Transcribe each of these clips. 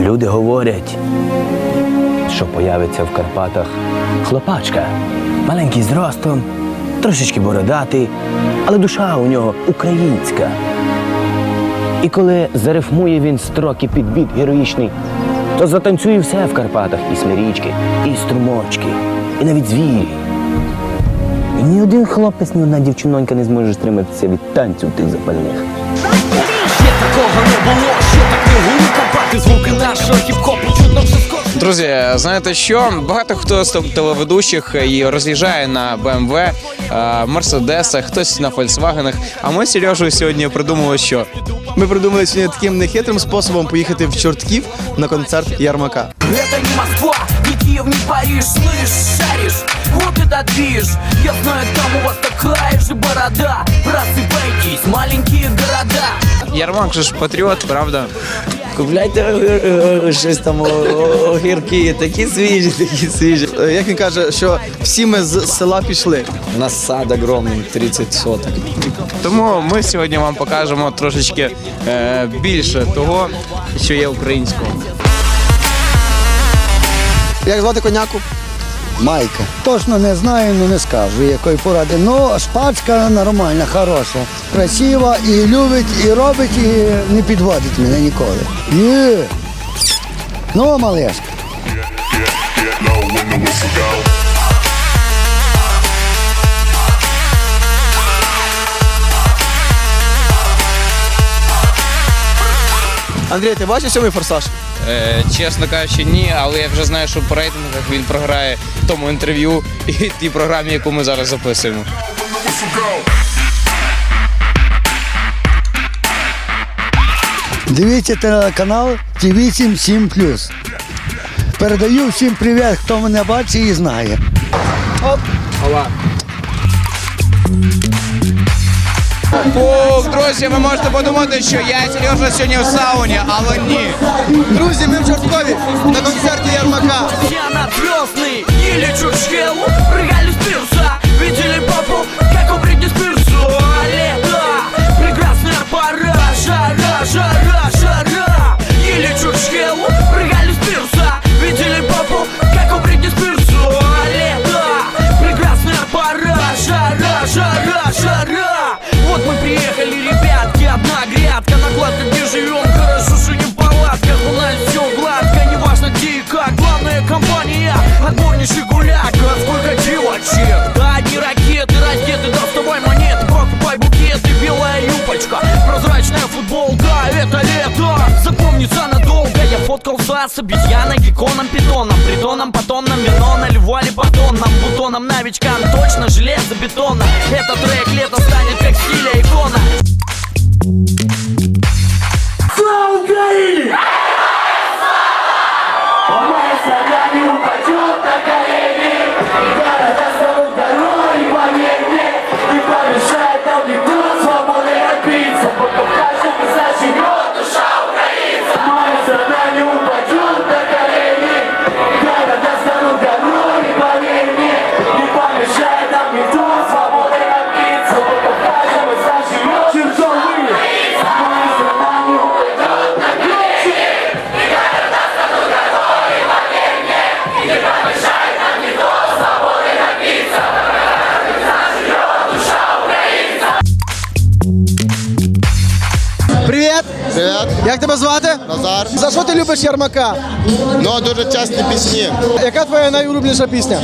Люди говорять, що появиться в Карпатах хлопачка. Маленький зростом, трошечки бородатий, але душа у нього українська. І коли зарифмує він строки під біт героїчний, то затанцює все в Карпатах і смирічки, і струмочки, і навіть звірі. І ні один хлопець, ні одна дівчинонька не зможе стриматися від танців тих запальних. Ще такого не було, ще так не гулі копати звуки нашого хіп-хопу чутно вже скоро. Друзі, знаєте що? Багато хто з телеведучих і роз'їжджає на BMW, е, Мерседесах, хтось на Фольксвагенах. А ми з Сережею сьогодні придумали, що Ми придумали сьогодні таким нехитрим способом поїхати в Чортків на концерт Ярмака. Это не Москва, не Киев, не Париж, слышь, шаришь, вот это движ Я знаю, там у вас такая же борода Просыпайтесь, маленькие города Ярмак же ж патріот, правда? Купляйте огір- е, щось там о- о- огірки, такі свіжі, такі свіжі. Е, Як він каже, що всі ми з села пішли. У нас сад огромний, 30 соток. Тому ми сьогодні вам покажемо трошечки е, більше того, що є українського. Як звати коняку? Майка. Точно не знаю, ну не скажу, якої поради. Ну, шпачка нормальна, хороша, красива і любить, і робить, і не підводить мене ніколи. Ні. Ну, малешка. Андрій, ти бачиш сьомий форсаж? Е, чесно кажучи, ні, але я вже знаю, що по рейтингах він програє тому інтерв'ю і тій програмі, яку ми зараз записуємо. Дивіться телеканал ТВ 77 Передаю всім привіт, хто мене бачить і знає. Ух, друзі, ви можете подумати, що я Сережа сьогодні в сауні, але ні. Друзі, ми в Чорткові на концерті Ярмака. Я на звездный или Чурчхеллу Прыгали с пирса, видели папу, как у Бритни Спирсу А Лето, прекрасная пора, жара, жара, жара Или Чурчхеллу прозрачная футболка Это лето, запомнится надолго. Я фоткался с обезьяной, гекконом, питоном Притоном, потонным, вино наливали по тоннам Бутоном, новичкам, точно железобетонно Этот трек лето станет Як тебе звати? Назар. За що ти любиш Ярмака? Ну, дуже часті пісні. Яка твоя найулюбленіша пісня?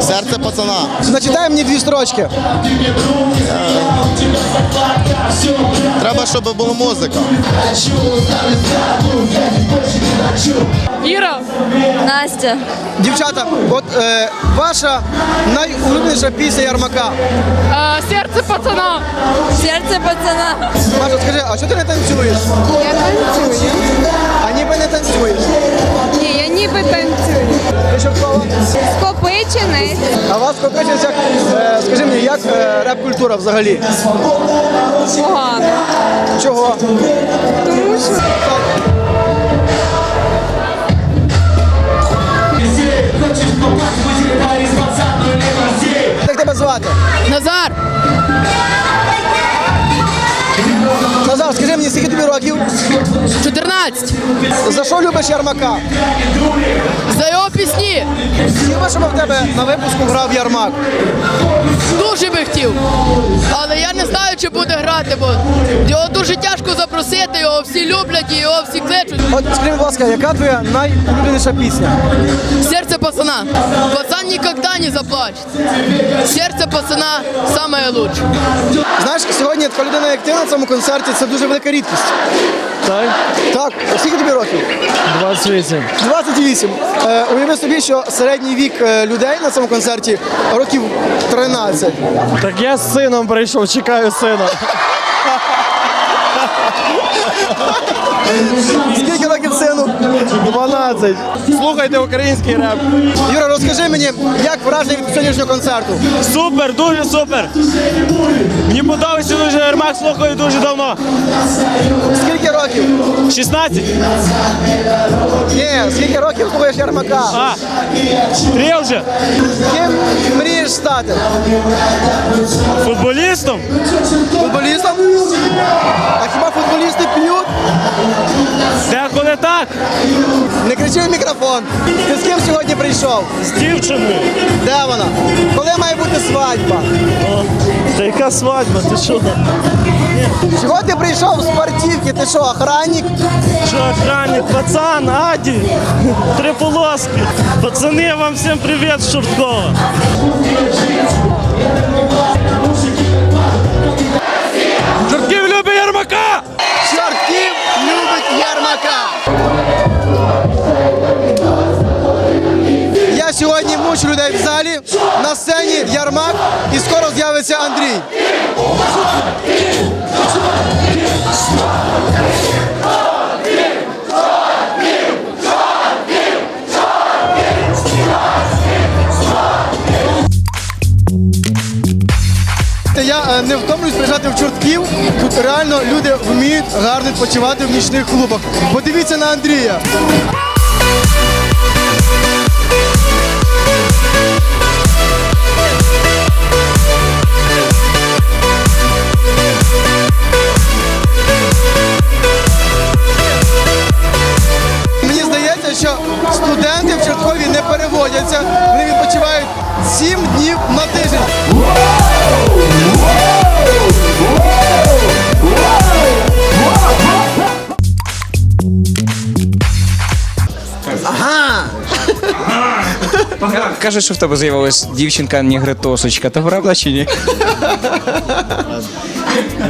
Серце пацана. Зачитай мені дві строчки. Треба, щоб була музика. Настя. Дівчата, от е, ваша найулюбленіша пісня Ярмака. серце пацана. Серце пацана. Маша, скажи, а що ти не танцюєш? Я танцюю. А ніби не танцюєш. Ні, я ніби танцюю. Ти Чорткова? Скопичений. А вас Копичець, як, е, скажи мені, як е, реп-культура взагалі? Погано. Чого? Тому що звати? Назар. Назар, скажи мені, скільки тобі років? 14. За що любиш ярмака? За його пісні. Хіба, щоб в тебе на випуску грав ярмак? Дуже би хотів. Але я не знаю чи буде грати, бо його дуже тяжко запросити, його всі люблять і його всі кличуть. От скажи, будь ласка, яка твоя найулюбленіша пісня? Серце пацана. Пацан ніколи не заплачет. Серце пацана самое лучше. Знаєш, сьогодні така людина, як ти на цьому концерті, це дуже велика рідкість. Так, Так, скільки тобі років? 28. 28. Е, уяви собі, що середній вік е, людей на цьому концерті років 13. Так я з сином прийшов, чекаю сина. Скільки років сину? 12. Слухайте український реп. Юра, розкажи мені, як враження від сьогоднішнього концерту? Супер, дуже супер. Мені подобається дуже Ермак, слухаю дуже давно. Скільки років? 16. Ні, скільки років слухаєш Ярмака? А, три вже. Ким мрієш стати? Футболістом? Футболістом? А хіба футболісти п'ють? Деколи так. Не кричи в мікрофон. Ти з ким сьогодні прийшов? З дівчиною. Де вона? Коли має бути свадьба? Та яка свадьба, ти що? Чого ти прийшов в спортивці? Ти що, охранник? Що охранник, пацан, Аді, три полоски. Пацани, вам всім привіт з Шорткова. Любить Ярмака! Чортків любить Ярмака. Я сьогодні мучу людей в залі. На сцені Ярмак і скоро з'явиться Андрій. Я е, не втомлююсь приїжджати в чортків. Тут реально люди вміють гарно відпочивати в нічних клубах. Подивіться на Андрія. Каже, що в тебе з'явилась дівчинка нігритосочка. То правда чи ні?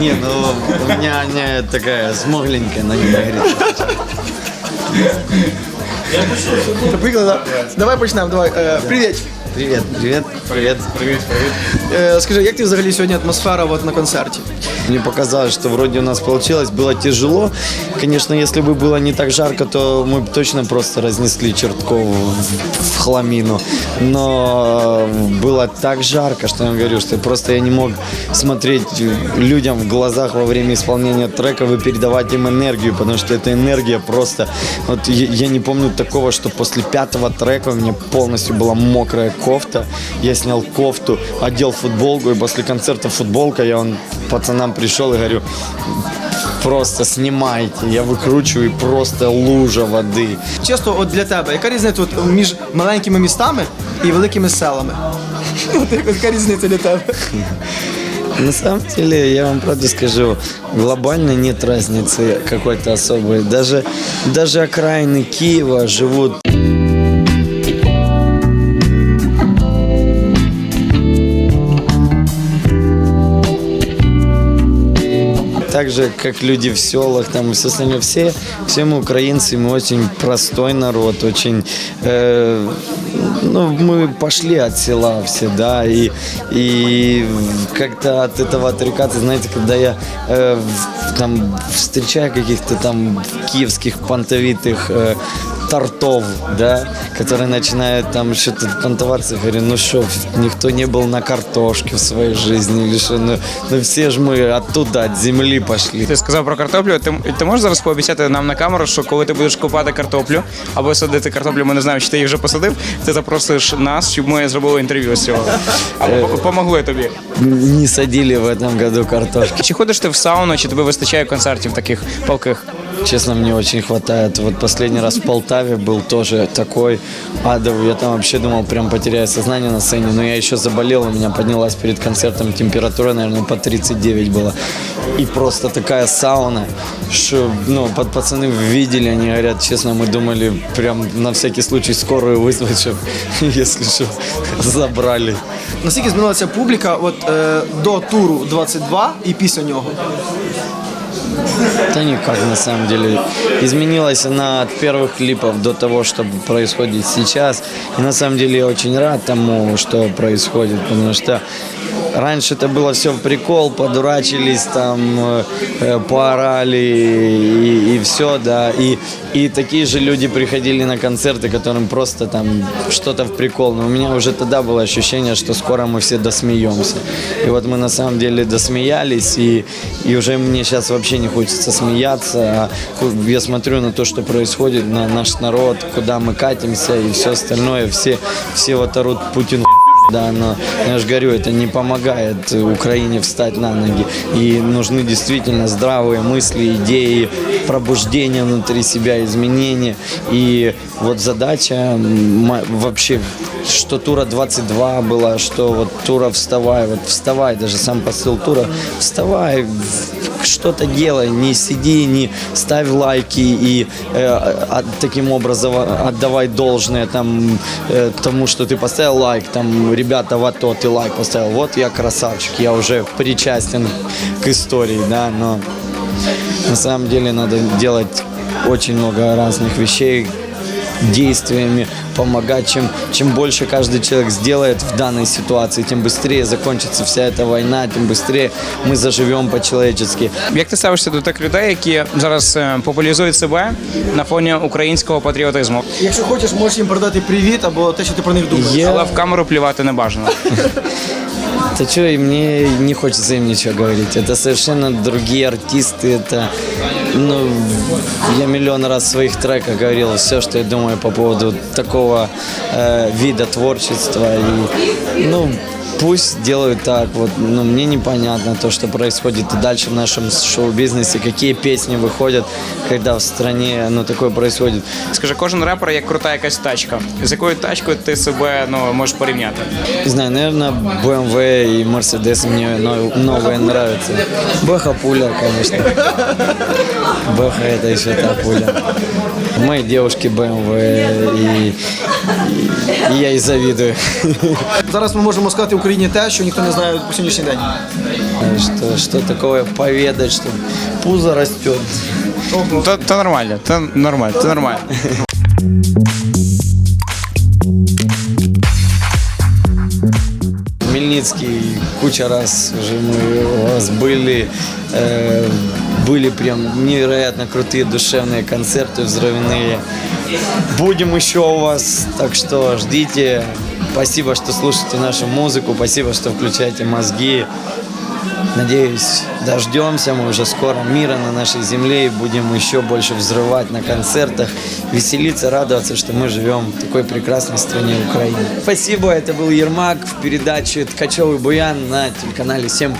Не, ну у меня не такая смугленькая, на не говорит. Та? Давай почнемо. Давай. Е, привіт. Привет, привет, привет, привет, привет. Е, скажи, як ти взагалі сьогодні атмосфера от, на концерті? Мне показалось, что вроде у нас получилось. Было тяжело. Конечно, если бы было не так жарко, то мы бы точно просто разнесли Черткову в, в хламину. Но э, было так жарко, что я вам говорю, что просто я не мог смотреть людям в глазах во время исполнения треков и передавать им энергию, потому что эта энергия просто... Вот я, я не помню такого, что после пятого трека у меня полностью была мокрая кофта. Я снял кофту, одел футболку, и после концерта футболка я он пацанам пришел и говорю, просто снимайте. Я выкручиваю и просто лужа воды. Чесно, от для тебе, яка різниця от між маленькими містами і великими селами? От яка- яка різниця для тебе? На самом деле, я вам правда скажу, глобально нет разницы какой-то особой. Даже, даже окраины Киева живут так же, как люди в селах, там и все остальное. Все, все мы украинцы, мы очень простой народ, очень... э, ну, мы пошли от села все, да, и, и как-то от этого отрекаться, знаете, когда я э, в- там встречаю каких-то там киевских понтовитых э, тортов, да, которые начинают там что-то понтоваться. Говорю, ну что, никто не был на картошке в своей жизни или что, ну, ну все же мы оттуда, от земли пошли. Ти сказав про картоплю. Ти, ти можеш зараз пообіцяти нам на камеру, що коли ти будеш купати картоплю або садити картоплю, ми не знаємо, чи ти її вже посадив, ти запросиш нас, щоб ми зробили інтерв'ю з цього. Або по- помогли тобі. Не садили в этом году картошки. Чи ходиш ти в сауну, чи тобі вистачає концертів таких палких? Честно, мне очень хватает. Вот последний раз в Полтаве был тоже такой адовый. Я там вообще думал, прям потеряю сознание на сцене. Но я еще заболел, у меня поднялась перед концертом температура, наверное, по 39 была. И просто такая сауна, что, ну, под пацаны видели, они говорят, честно, мы думали, прям на всякий случай скорую вызвать, чтобы, если что, забрали. Наскільки змінилася публіка от, е, до туру 22 і після нього? Да никак, на самом деле. Изменилась она от первых клипов до того, что происходит сейчас. И на самом деле я очень рад тому, что происходит, потому что раньше это было все в прикол, подурачились там, э, э, поорали и, и все, да. И, и такие же люди приходили на концерты, которым просто там что-то в прикол. Но у меня уже тогда было ощущение, что скоро мы все досмеемся. И вот мы на самом деле досмеялись, и, и уже мне сейчас вообще не хочется смеяться. А я смотрю на то, что происходит, на наш народ, куда мы катимся и все остальное. Все, все вот орут Путин да, но я же говорю, это не помогает Украине встать на ноги. И нужны действительно здравые мысли, идеи, пробуждение внутри себя, изменения. И вот задача вообще, что тура 22 была, что вот тура вставай, вот вставай, даже сам посыл тура, вставай, что-то делай, не сиди, не ставь лайки и э, а- таким образом отдавай должное там э, тому, что ты поставил лайк, там ребята в АТО, ты лайк поставил, вот я красавчик, я уже причастен к истории, да, но на самом деле надо делать очень много разных вещей, действиями помогать. Чем, чем больше каждый человек сделает в данной ситуации, тем быстрее закончится вся эта война, тем быстрее мы заживем по-человечески. Як ти ставишся до тих людей, які зараз е, популяризують себе на фоні українського патріотизму? Якщо хочеш, можеш їм передати привіт або те, що ти про них думаєш. Я- Але в камеру плівати не бажано. Да что, и мне не хочется им ничего говорить. Это совершенно другие артисты. Это, ну, я миллион раз в своих треках говорил все, что я думаю по поводу такого э, вида творчества. И, ну, пусть делают так. Вот, ну, мне непонятно то, что происходит и дальше в нашем шоу-бизнесе, какие песни выходят, когда в стране, ну, такое происходит. Скажи, кожен репер як крута якась тачка. З якою тачкою ти себе ну, можеш порівняти? Не знаю, наверное, BMW и Mercedes мне но- новые нравятся. Бэха пуля, конечно. Бэха это еще та пуля. Моей девушке BMW и, и- и я ей завидую. Зараз ми можемо сказати Україні те, що ніхто не знає по сьогоднішній день. Что, что такое поведать, что пузо растет. То, то нормально, то нормально, то нормально. Хмельницкий, куча раз уже мы у вас были, э, были прям невероятно крутые душевные концерты взрывные. Будем еще у вас, так что ждите. Спасибо, что слушаете нашу музыку, спасибо, что включаете мозги. Надеюсь, дождемся мы уже скоро мира на нашей земле и будем еще больше взрывать на концертах, веселиться, радоваться, что мы живем в такой прекрасной стране Украины. Спасибо, это был Ермак в передаче «Ткачевый буян» на телеканале 7+.